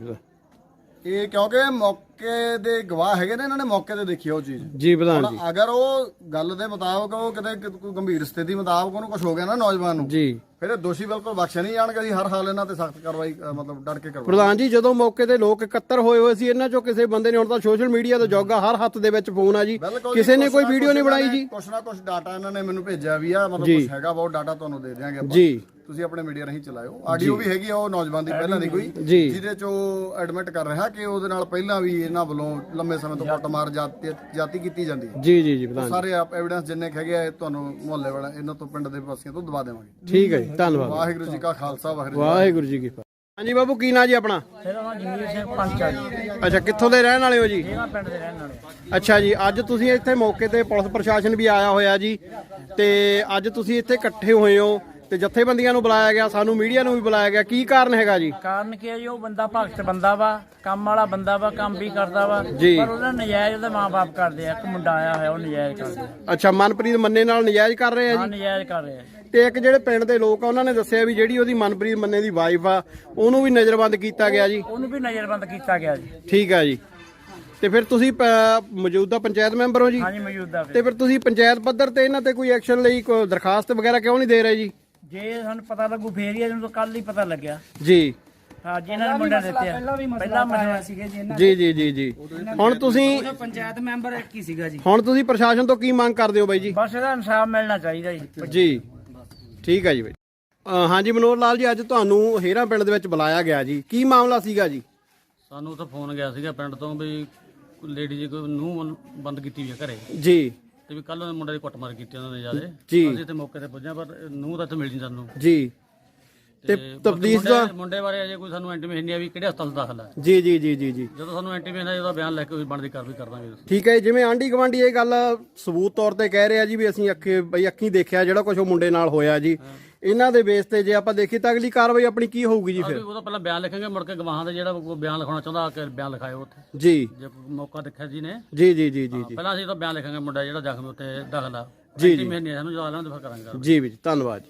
B: ਇਹ ਕਿਉਂਕਿ ਮੌਕੇ ਦੇ ਗਵਾਹ ਹੈਗੇ ਨੇ ਇਹਨਾਂ ਨੇ ਮੌਕੇ ਤੇ ਦੇਖੀ ਆ ਉਹ ਚੀਜ਼।
E: ਜੀ ਪ੍ਰਧਾਨ
B: ਹੁਣ
E: ਜੀ।
B: ਅਗਰ ਉਹ ਗੱਲ ਦੇ ਮੁਤਾਬਕ ਉਹ ਕਿਤੇ ਕਿ- ਕੋਈ ਗੰਭੀਰ ਸਥਿਤੀ ਮੁਤਾਬਕ ਉਹਨੂੰ ਕੁਝ ਹੋ ਗਿਆ ਨਾ ਨੌਜਵਾਨ ਨੂੰ
E: ਜੀ।
B: ਫਿਰ ਇਹ ਦੋਸ਼ੀ ਬਿਲਕੁਲ ਬਖਸ਼ੇ ਨਹੀਂ ਜਾਣਗੇ ਅਸੀਂ ਹਰ ਹਾਲ ਇਹਨਾਂ ਤੇ ਸਖਤ ਕਾਰਵਾਈ ਅ, ਮਤਲਬ ਡਟ ਕੇ ਕਰਵਾਂਗੇ
E: ਪ੍ਰਧਾਨ ਜੀ ਜਦੋਂ ਮੌਕੇ ਤੇ ਲੋਕ ਇਕੱਤਰ ਹੋਏ ਹੋਏ ਸੀ ਇਹਨਾਂ ਚੋਂ ਕਿਸੇ ਬੰਦੇ ਨੇ ਹੁਣ ਤਾਂ ਸੋਸ਼ਲ ਮੀਡੀਆ ਤੇ ਜੋਗਾ ਹਰ ਹੱਥ ਦੇ ਵਿੱਚ ਫੋਨ ਆ ਜੀ।
B: ਬਿਲਕੁਲ
E: ਕਿਸੇ ਨੇ
B: ਕੁਛ
E: ਕੋਈ
B: ਨਾ
E: ਵੀਡੀਓ
B: ਕੁਛ
E: ਨਹੀਂ ਬਣਾਈ
B: ਇਹਨਾਂ ਨੇ-
E: ਜੀ।
B: ਕੁਛ ਨਾ ਕੁਛ ਡਾਟਾ ਇਹਨਾਂ ਨੇ ਮੈਨੂੰ ਭੇਜਿਆ ਵੀ ਆ ਮਤਲਬ
E: ਜੀ।
B: ਕੁਛ ਹੈਗਾ ਬਹੁਤ ਡਾਟਾ ਤੁਹਾਨੂੰ ਦੇ ਦਿਆਂਗੇ ਆਪਾਂ।
E: ਜੀ।
B: ਤੁਸੀਂ ਆਪਣੇ ਮੀਡੀਆ ਰਾਹੀਂ ਚਲਾਇਓ। ਆਡੀਓ ਵੀ ਹੈਗੀ ਆ ਉਹ ਨੌਜਵਾਨ ਦੀ ਪਹਿਲਾਂ ਦੀ ਕੋਈ
E: ਜੀ।
B: ਜਿਹਦੇ ਚ ਉਹ ਐਡਮਿਟ ਕਰ ਰਿਹਾ ਕਿ ਉਹਦੇ ਨਾਲ ਪਹਿਲਾਂ ਵੀ ਇਹਨਾਂ ਵੱਲੋਂ ਲੰਮੇ ਸਮੇਂ ਤੋਂ ਕੁੱਟਮਾਰ ਜਾਤੀ ਜਾਤੀ ਕੀਤੀ ਜਾਂਦੀ ਹੈ।
E: ਜੀ ਜੀ ਜੀ ਪ੍ਰਧਾਨ ਜੀ।
B: ਸਾਰੇ ਆਪ ਐਵੀਡੈਂਸ ਜਿੰਨੇ ਕੁ ਹੈਗੇ ਆ ਇਹ ਤੁਹਾਨੂੰ ਮੁਹੱਲੇ ਵਾਲਾ ਇਹਨਾਂ ਤੋਂ ਪਿੰਡ ਦੇ ਵਾਸੀਆਂ ਤੋਂ ਦਵਾ ਦੇਵਾਂਗੇ।
E: ਠੀਕ ਹੈ ਜੀ ਧੰਨਵਾਦ।
B: ਵਾਹਿਗੁਰੂ ਜੀ ਕਾ ਖਾਲਸਾ ਵਾਹਿਗੁਰੂ ਜੀ ਕੀ
E: ਵਾਹਿਗੁਰੂ ਜੀ ਕੀ ਫਤਿਹ। ਹਾਂਜੀ ਬਾਬੂ ਕੀ ਨਾਂ ਜੀ ਆਪਣਾ?
H: ਮੇਰਾ ਨਾਮ ਜਮੀਰ ਸਿੰਘ ਪੰਚ ਆ ਜੀ।
E: ਅੱਛਾ ਕਿੱਥੋਂ ਦੇ ਰਹਿਣ ਵਾਲੇ ਹੋ ਜੀ?
H: ਇਹਨਾਂ ਪਿੰਡ ਦੇ ਰਹਿਣ ਵਾਲੇ।
E: ਅੱਛਾ ਜੀ ਅੱਜ ਤੁਸੀਂ ਇੱਥੇ ਮੌਕੇ ਤੇ ਪੁਲਿਸ ਪ੍ਰਸ਼ਾਸਨ ਵੀ ਆਇਆ ਹੋਇਆ ਜੀ ਤੇ ਅੱਜ ਤੁਸੀਂ ਇੱਥੇ ਇਕੱਠੇ ਹੋਏ ਹੋ। ਤੇ ਜਥੇਬੰਦੀਆਂ ਨੂੰ ਬੁਲਾਇਆ ਗਿਆ ਸਾਨੂੰ ਮੀਡੀਆ ਨੂੰ ਵੀ ਬੁਲਾਇਆ ਗਿਆ। ਕੀ ਕਾਰਨ ਹੈਗਾ ਜੀ?
H: ਕਾਰਨ ਕੀ ਹੈ ਜੀ? ਉਹ ਬੰਦਾ ਭਗਤ ਬੰਦਾ ਵਾ ਕੰਮ ਵਾਲਾ ਬੰਦਾ ਵਾ ਕੰਮ ਵੀ ਕਰਦਾ ਵਾ।
E: ਜੀ।
H: ਪਰ ਉਹਦਾ ਨਜਾਇਜ਼ ਉਹਦੇ ਮਾਪੇ ਕਰਦੇ ਆ ਇੱਕ ਮੁੰਡਾ ਆਇਆ ਹੋਇਆ ਉਹ ਨਜਾਇਜ਼ ਕਰਦੇ
E: ਅੱਛਾ ਮਨਪ੍ਰੀਤ ਮੰਨੇ ਨਾਲ ਨਜਾਇਜ਼ ਕਰ ਰਹੇ ਆ
H: ਹਾਂ
E: ਜੀ?
H: ਨਜਾਇਜ਼ ਕਰ ਰਿਹਾ
E: ਤੇ ਇੱਕ ਜਿਹੜੇ ਪਿੰਡ ਦੇ ਲੋਕ ਆ ਉਹਨਾਂ ਨੇ ਦੱਸਿਆ ਵੀ ਜਿਹੜੀ ਉਹਦੀ ਮਨਪ੍ਰੀਤ ਮੰਨੇ ਦੀ ਵਾਈਫ ਆ ਉਹਨੂੰ ਵੀ ਨਜ਼ਰਬੰਦ ਕੀਤਾ ਗਿਆ ਜੀ।
H: ਉਹਨੂੰ ਵੀ ਨਜ਼ਰਬੰਦ ਕੀਤਾ ਗਿਆ ਜੀ।
E: ਠੀਕ ਆ ਜੀ। ਤੇ ਫਿਰ ਤੁਸੀਂ ਪ- ਮੌਜੂਦਾ ਪੰਚਾਇਤ ਮੈਂਬਰ ਹੋ ਜੀ?
H: ਹਾਂਜੀ ਮੌਜੂਦਾ
E: ਤੇ ਫਿਰ ਤੁਸੀਂ ਪੰਚਾਇਤ ਪੱਧਰ ਤੇ ਇਹਨਾਂ ਤੇ ਕੋਈ ਐਕਸ਼ਨ ਲਈ ਕੋਈ ਦਰਖਾਸਤ ਵਗੈਰਾ ਕਿਉਂ ਨਹੀਂ ਦੇ ਰਹੇ ਜੀ?
H: ਜੇ ਸਾਨੂੰ ਪਤਾ ਲੱਗੂ ਫੇਰ ਹੀ ਆ, ਜਦੋਂ ਕੱਲ ਹੀ ਪਤਾ ਲੱਗਿਆ।
E: ਜੀ।
H: ਹਾਂ ਜਿਨ੍ਹਾਂ ਨੇ ਮੁੰਡਾ ਦਿੱਤੇ ਆ ਪਹਿਲਾਂ ਮਸਲਾ ਸੀਗਾ ਜੀ ਇਹਨਾਂ
E: ਜੀ ਜੀ ਜੀ ਜੀ। ਹੁਣ ਤੁਸੀਂ
H: ਪੰਚਾਇਤ ਮੈਂਬਰ ਇੱਕ ਹੀ ਸੀਗਾ ਜੀ।
E: ਹੁਣ ਤੁਸੀਂ ਪ੍ਰਸ਼ਾਸਨ ਤੋਂ ਕੀ ਮੰਗ ਕਰਦੇ ਹੋ ਬਾਈ ਜੀ?
H: ਬਸ ਇਹਦਾ ਇਨਸਾਫ ਮਿਲਣਾ ਚਾਹੀਦਾ ਜੀ।
E: ਜੀ। ਠੀਕ ਹੈ ਜੀ ਬਾਈ। ਅ, ਹਾਂਜੀ ਮਨੋਹਰ ਲਾਲ ਜੀ ਅੱਜ ਤੁਹਾਨੂੰ ਹੇਰਾ ਪਿੰਡ ਦੇ ਵਿੱਚ ਬੁਲਾਇਆ ਗਿਆ ਜੀ। ਕੀ ਮਾਮਲਾ ਸੀਗਾ ਜੀ?
I: ਸਾਨੂੰ ਉੱਥੇ ਫੋਨ ਗਿਆ ਸੀਗਾ ਪਿੰਡ ਤੋਂ ਵੀ ਲੇਡੀ ਜੀ ਕੋਈ ਨੂੰ ਬੰਦ ਕੀਤੀ ਹੋਈ ਹੈ ਘਰੇ।
E: ਜੀ।
I: ਤੇ ਵੀ ਕੱਲ ਉਹਨੇ ਮੁੰਡੇ ਦੀ ਕੁੱਟਮਾਰ ਕੀਤੀ ਉਹਨਾਂ ਨੇ ਜਿਆਦੇ।
E: ਜੀ।
I: ਅਸੀਂ ਤੇ ਮੌਕੇ ਤੇ ਪੁੱਜਿਆ ਪਰ ਨੂੰ ਤਾਂ ਇੱਥੇ ਮਿਲ ਨਹੀਂ ਸਾਨੂੰ।
E: ਜੀ। ਤੇ ਤਬਦੀਸ ਦਾ
I: ਮੁੰਡੇ- ਬਾਰੇ ਅਜੇ ਕੋਈ ਸਾਨੂੰ ਇੰਟੀਮੇਸ਼ਨ ਨਹੀਂ ਆ ਵੀ ਕਿਹੜੇ ਹਸਪਤਾਲ ਦਾਖਲ ਹੈ?
E: ਜੀ ਜੀ ਜੀ ਜੀ ਜੀ।
I: ਜਦੋਂ ਸਾਨੂੰ ਇੰਟੀਮੇਸ਼ਨ ਆਇਆ ਉਹਦਾ ਬਿਆਨ ਲੈ ਕੇ ਉਹਦੀ ਬਣਦੀ ਕਾਰਵਾਈ ਕਰ ਦਾਂਗੇ
E: ਠੀਕ ਹੈ ਜਿਵੇਂ ਆਂਢੀ ਗਵਾਂਢੀ ਇਹ ਗੱਲ ਸਬੂਤ ਤੌਰ ਤੇ ਕਹਿ ਰਿਹਾ ਜੀ ਵੀ ਅਸੀਂ ਅੱਖੇ ਬਈ ਅੱਖੀਂ ਦੇਖਿਆ ਜਿਹੜਾ ਕੁਝ ਉਹ ਮੁੰਡੇ ਨਾਲ ਹੋਇਆ ਜੀ। ਇਹਨਾਂ ਦੇ ਬੇਸ ਤੇ ਜੇ ਆਪਾਂ ਦੇਖੀ ਤਾਂ ਅਗਲੀ ਕਾਰਵਾਈ ਆਪਣੀ ਕੀ ਹੋਊਗੀ ਜੀ ਫਿਰ?
I: ਉਹਦਾ ਪਹਿਲਾਂ ਬਿਆਨ ਲਿਖਾਂਗੇ ਮੁੜ ਕੇ ਗਵਾਹਾਂ ਦਾ ਜਿਹੜਾ ਕੋਈ ਬਿਆਨ ਲਿਖਾਉਣਾ ਚਾਹੁੰਦਾ ਆ ਕੇ ਬਿਆਨ ਲਿਖਾਇਓ ਉੱਥੇ।
E: ਜੀ।
I: ਜੇ ਮੌਕਾ ਦੇਖਿਆ ਜੀ ਨੇ।
E: ਜੀ ਜੀ ਜੀ ਜੀ
I: ਪਹਿਲਾਂ ਅਸੀਂ ਤਾਂ ਬਿਆਨ ਲਿਖਾਂਗੇ ਮੁੰਡਾ ਜਿਹੜਾ ਜ਼ਖਮੀ ਉੱਤੇ ਦਾਖਲ ਆ।
E: ਜੀ, ਜੀ।
I: ਇੰਟੀਮੇਸ਼ਨ ਨਹੀਂ ਸਾਨੂੰ ਆਲਾਂ ਦੇ ਫਿਰ ਕਰਾਂਗੇ।
E: ਜੀ ਵੀ ਜੀ ਧੰਨਵਾਦ